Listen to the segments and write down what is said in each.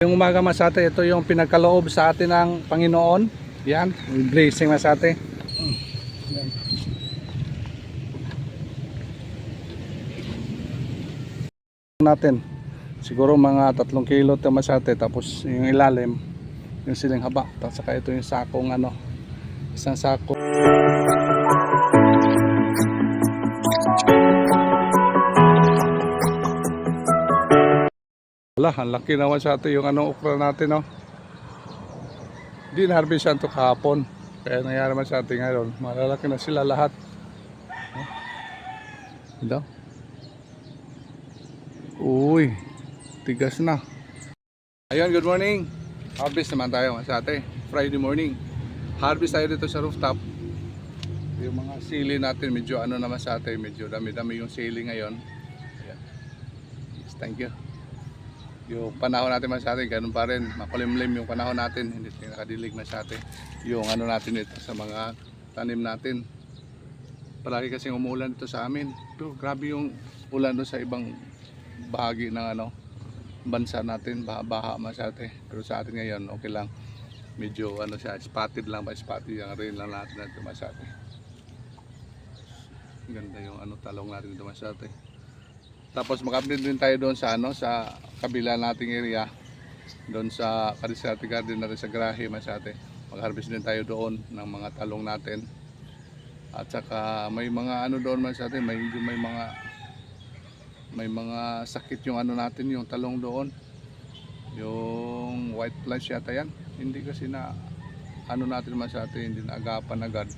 Yung umaga masate, ito yung pinagkaloob sa atin ng Panginoon. Yan, blessing masate. Yan. natin siguro mga tatlong kilo ito masate tapos yung ilalim yung siling haba tapos saka ito yung sakong ano isang sako wala ang laki naman sa atin yung ano okra natin no di na-harvest yan to kahapon kaya nangyari man sa atin ngayon malalaki na sila lahat Ito. Uy, tigas na. Ayun, good morning. Harvest naman tayo sa ate. Friday morning. Harvest tayo dito sa rooftop. Yung mga sili natin, medyo ano naman sa ate, medyo dami-dami yung sili ngayon. Yes, thank you. Yung panahon natin atin, ganun pa rin. Makulimlim yung panahon natin. Hindi tayo nakadilig atin. Yung ano natin ito sa mga tanim natin. Palagi kasing umuulan dito sa amin. Pero grabe yung ulan doon sa ibang bahagi ng ano bansa natin baha, baha masyate pero sa atin ngayon okay lang medyo ano siya spotted lang ba spotted yung rin lang natin natin masyate ganda yung ano talong natin dito masyate tapos makapit din tayo doon sa ano sa kabila nating area. Doon sa Karisati Garden natin sa Grahe masyate mag-harvest din tayo doon ng mga talong natin. At saka may mga ano doon masyate may may mga may mga sakit yung ano natin yung talong doon. Yung white flies yata yan. Hindi kasi na ano natin masate hindi na agapan agad.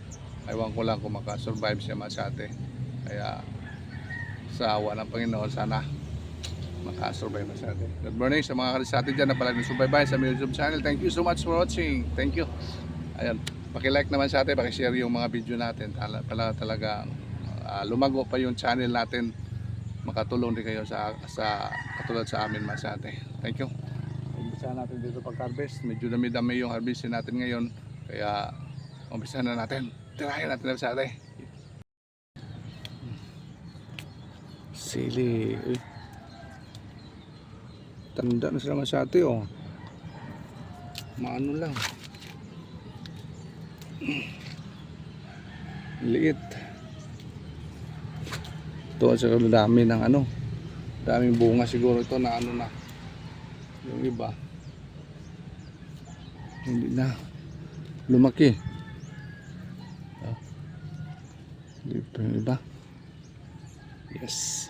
Aywan ko lang kung makasurvive siya masate. Kaya sa awa ng Panginoon sana makasurvive masate good morning sa mga karisate dyan na palagi subaybay sa my channel thank you so much for watching thank you ayan pakilike naman sa atin pakishare yung mga video natin pala talaga ah, lumago pa yung channel natin makatulong din kayo sa sa katulad sa amin masate. Thank you. Umpisa natin dito pag harvest. Medyo dami-dami yung harvestin natin ngayon. Kaya umpisa na natin. Tirahin natin na masate. Sili. Uy. Tanda na sila masate oh. Maano lang. Liit. Ito sa dami ng ano. Daming bunga siguro ito na ano na. Yung iba. Hindi na. Lumaki. Oh. Dito yung iba. Yes.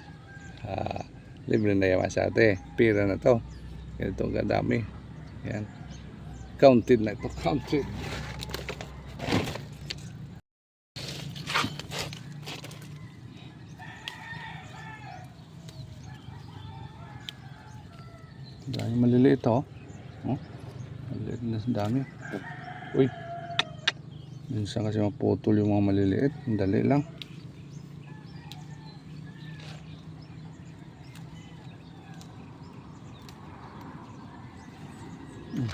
Libre na yaman sa ate. Pira na to. Ganito kadami. Yan. Counted na ito. Counted. Dami maliliit oh. Oh. Maliliit na dami. Uy. Minsan kasi maputol yung mga maliliit. Dali lang. Hmm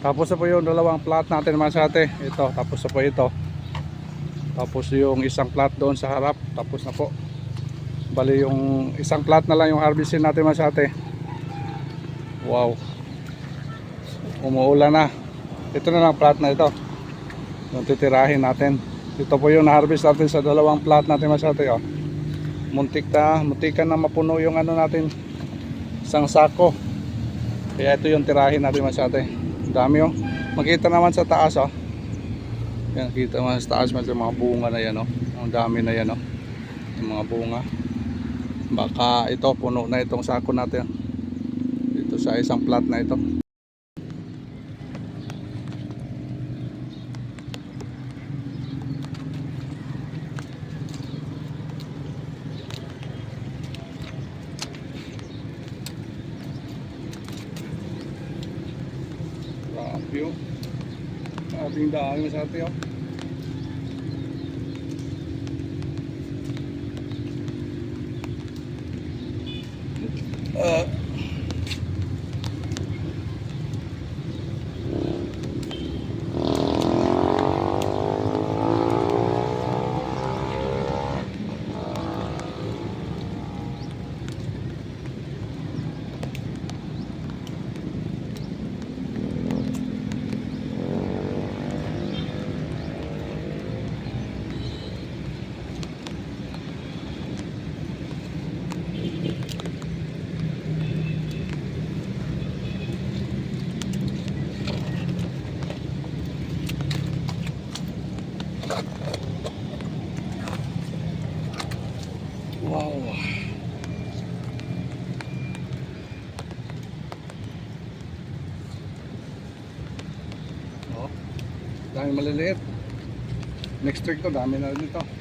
Tapos na po yung dalawang plat natin mga sate. Ito, tapos na po ito. Tapos yung isang plat doon sa harap. Tapos na po. Bali yung isang plat na lang yung harvestin natin mga sate. Wow. Umuulan na. Ito na lang plat na ito. Yung titirahin natin. Ito po yung na-harvest natin sa dalawang plat natin mga sate. Oh. Muntik na, muntikan na mapuno yung ano natin. Isang sako. Kaya ito yung tirahin natin. Ang dami oh. Makita naman sa taas oh. Yan, kita naman sa taas sa mga bunga na yan oh. Ang dami na yan oh. Yung mga bunga. Baka ito puno na itong sako natin. Dito sa isang plat na ito. Oh. Grabing dami sa atin oh. Ah. Wow. Oh, dami maliliit. Next week to, dami na rin ito.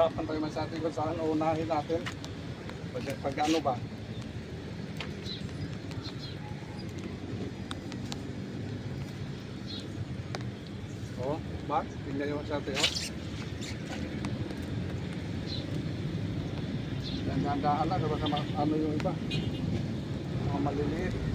Hirapan tayo man sa atin kung saan unahin natin. Pag, pag ano ba? Oh, Max, tingnan nyo sa atin, oh. Gandaan lang, ano yung iba. Mga maliliit.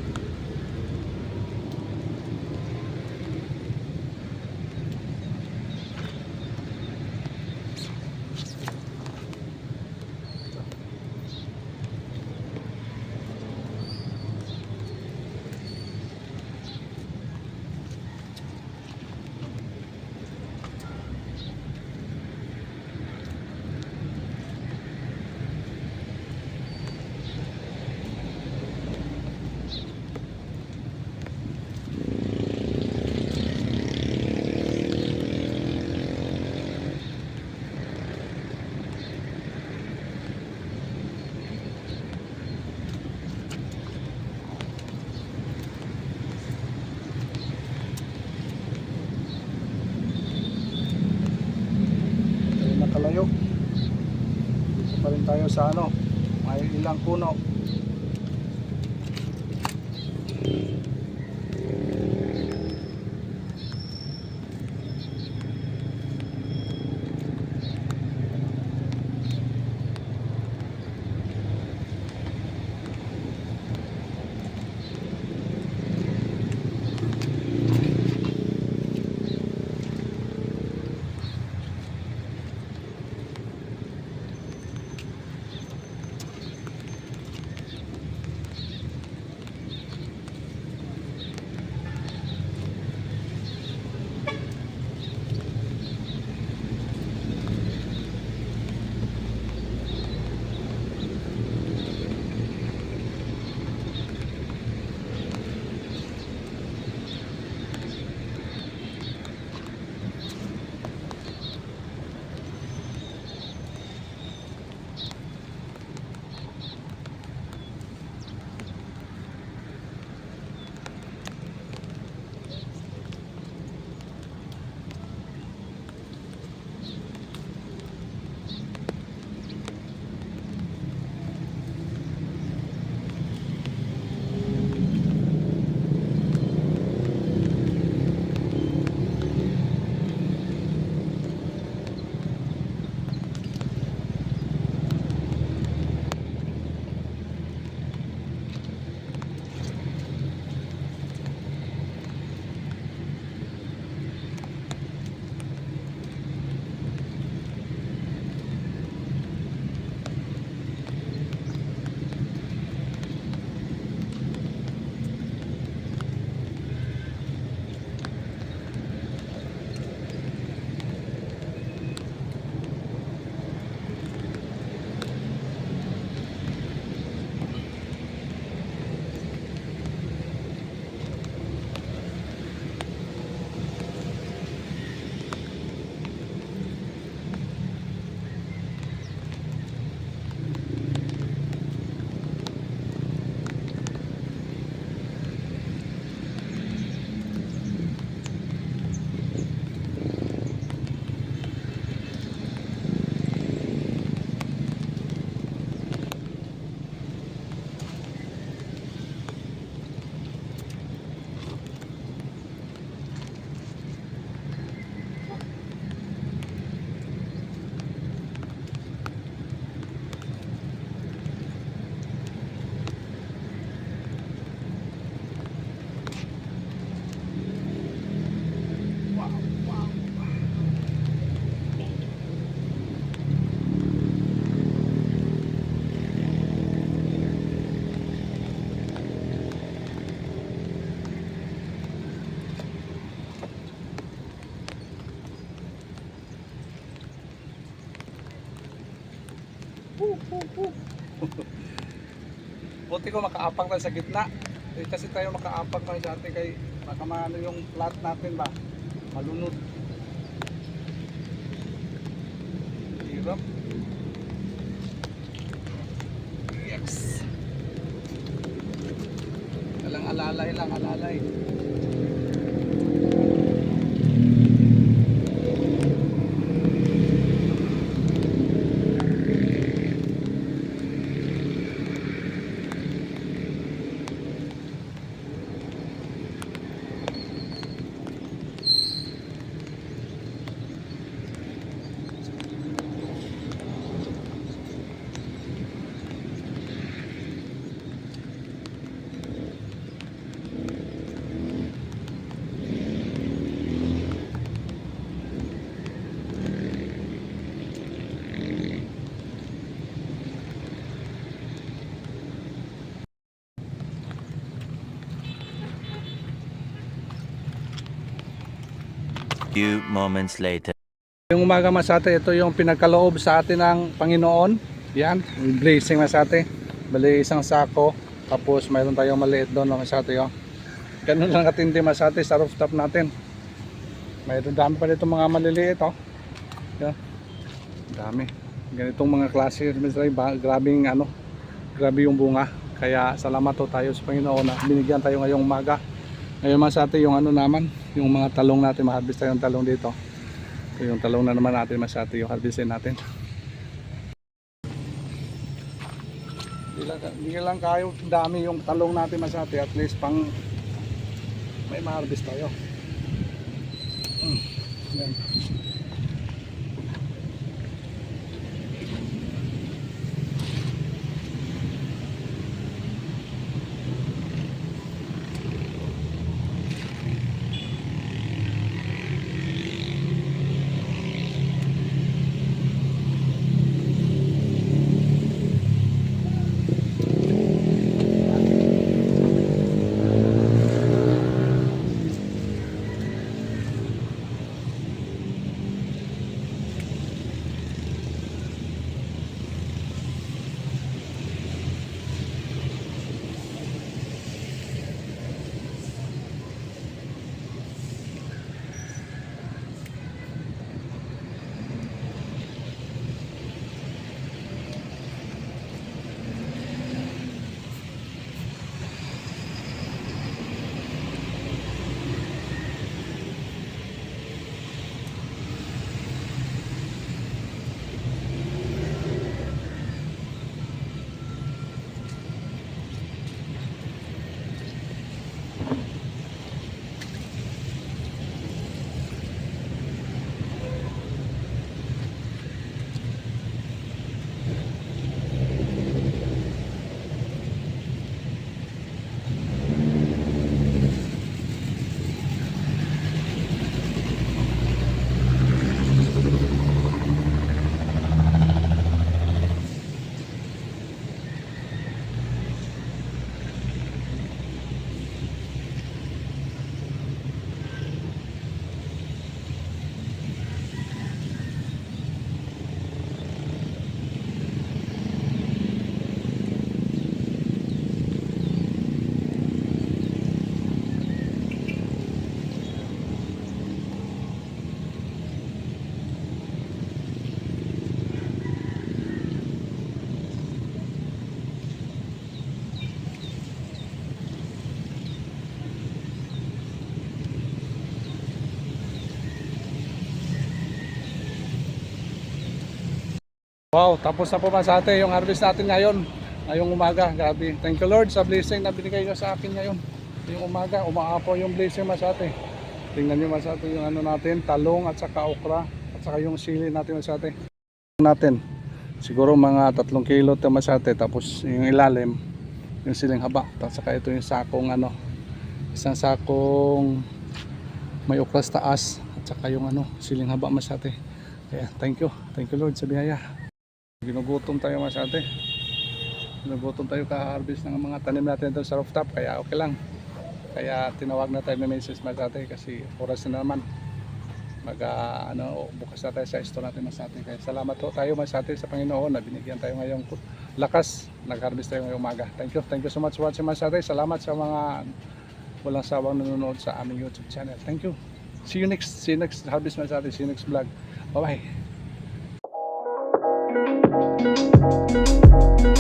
Tayo. Dito pa rin tayo sa ano may ilang puno Buti ko makaapang tayo sa gitna. Eh, kasi tayo makaapang tayo sa atin kay baka maano yung plat natin ba? Malunod. Few moments later. Yung umaga masate, ito yung pinagkaloob sa atin ng Panginoon. Yan, blessing masate. Bali isang sako. Tapos mayroon tayong maliit doon no, masate. Oh. Ganun lang katindi masate sa rooftop natin. Mayroon dami pa dito mga maliliit. Oh. Yan. Dami. Ganitong mga klase. Grabing ano, grabe yung bunga. Kaya salamat to tayo sa Panginoon na binigyan tayo ngayong umaga. Ngayon masate yung ano naman, yung mga talong natin, ma-harvest tayong talong dito. Ito yung talong na naman natin masati yung harvestin natin. Hindi lang, kayo dami yung talong natin masati at least pang may ma-harvest tayo. Mm, yan. Wow, tapos na po masate yung harvest natin ngayon. Ngayong umaga, grabe. Thank you Lord sa blessing na binigay nyo sa akin ngayon. Yung umaga, umaapo yung blessing masate. Tingnan nyo masate yung ano natin, talong at saka okra at saka yung sili natin masate. Natin, siguro mga tatlong kilo ito masate. Tapos yung ilalim, yung siling haba. At saka ito yung sakong ano, isang sakong may okra sa taas at saka yung ano, siling haba masate. Kaya thank you, thank you Lord sa biyaya. Ginugutom tayo masyate. Ginugutom tayo ka-harvest ng mga tanim natin doon sa rooftop. Kaya okay lang. Kaya tinawag na tayo ng message masyate kasi oras na naman. mag ah, ano, bukas na tayo sa store natin Masate. Kaya salamat ho tayo Masate sa Panginoon na binigyan tayo ngayong lakas. Nag-harvest tayo ngayong umaga. Thank you. Thank you so much for watching Masate. Salamat sa mga walang sawang nanonood sa aming YouTube channel. Thank you. See you next see you next harvest Masate. See you next vlog. Bye-bye.